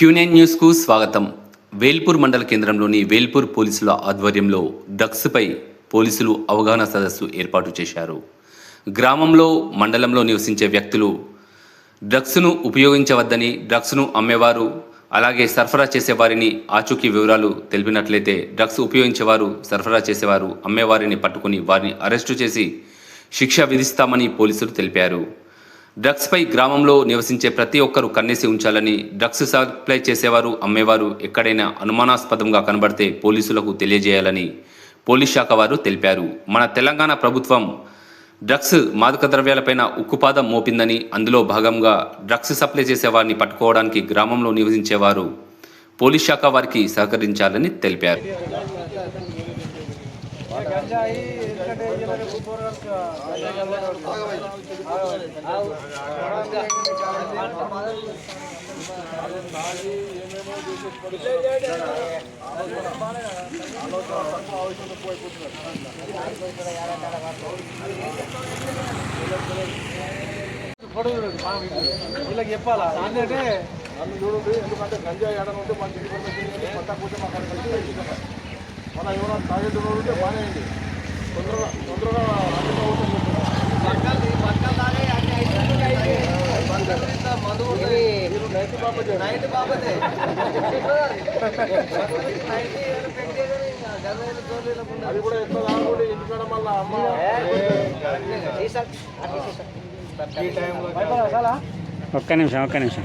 Quinine న్యూస్కు స్వాగతం. వేల్పూర్ మండల కేంద్రంలోని వేల్పూర్ పోలీసుల ఆధ్వర్యంలో డ్రగ్స్పై పోలీసులు అవగాహన సదస్సు ఏర్పాటు చేశారు. గ్రామంలో మండలంలో నివసించే వ్యక్తులు డ్రగ్స్ను ఉపయోగించవద్దని డ్రగ్స్ను అమ్మేవారు అలాగే సరఫరా చేసేవారిని ఆచూకీ వివరాలు తెలిపినట్లయితే డ్రగ్స్ ఉపయోగించేవారు సరఫరా చేసేవారు అమ్మేవారిని పట్టుకుని వారిని అరెస్టు చేసి శిక్ష విధిస్తామని పోలీసులు తెలిపారు. డ్రగ్స్పై గ్రామంలో నివసించే ప్రతి ఒక్కరూ కన్నేసి ఉంచాలని డ్రగ్స్ సప్లై చేసేవారు అమ్మేవారు ఎక్కడైనా అనుమానాస్పదంగా కనబడితే పోలీసులకు తెలియజేయాలని పోలీస్ శాఖ వారు తెలిపారు. మన తెలంగాణ ప్రభుత్వం డ్రగ్స్ మాదక ద్రవ్యాలపైన ఉక్కుపాదం మోపిందని అందులో భాగంగా డ్రగ్స్ సప్లై చేసేవారిని పట్టుకోవడానికి గ్రామంలో నివసించేవారు పోలీస్ శాఖ వారికి సహకరించాలని తెలిపారు గంజాయి ఎందుకంటే వీళ్ళకి కూరగాయలకు పొడుగు వీళ్ళకి చెప్పాలా ఏంటంటే ఎందుకంటే గంజాయి ఆడన ఉంటే మనకి ఇన్ఫర్మేషన్ కొత్త కూర్చో మాకు మన ఎవరైనా వాడు ఉంటే బాగానే ఉంది తొందరగా తొందరగా నైట్ బాబతే నైట్ బాబతే అది కూడా ఎక్కువ తాగకూడదు ఇంటికాడ మళ్ళీ అమ్మ. ఒక్క నిమిషం ఒక్క నిమిషం.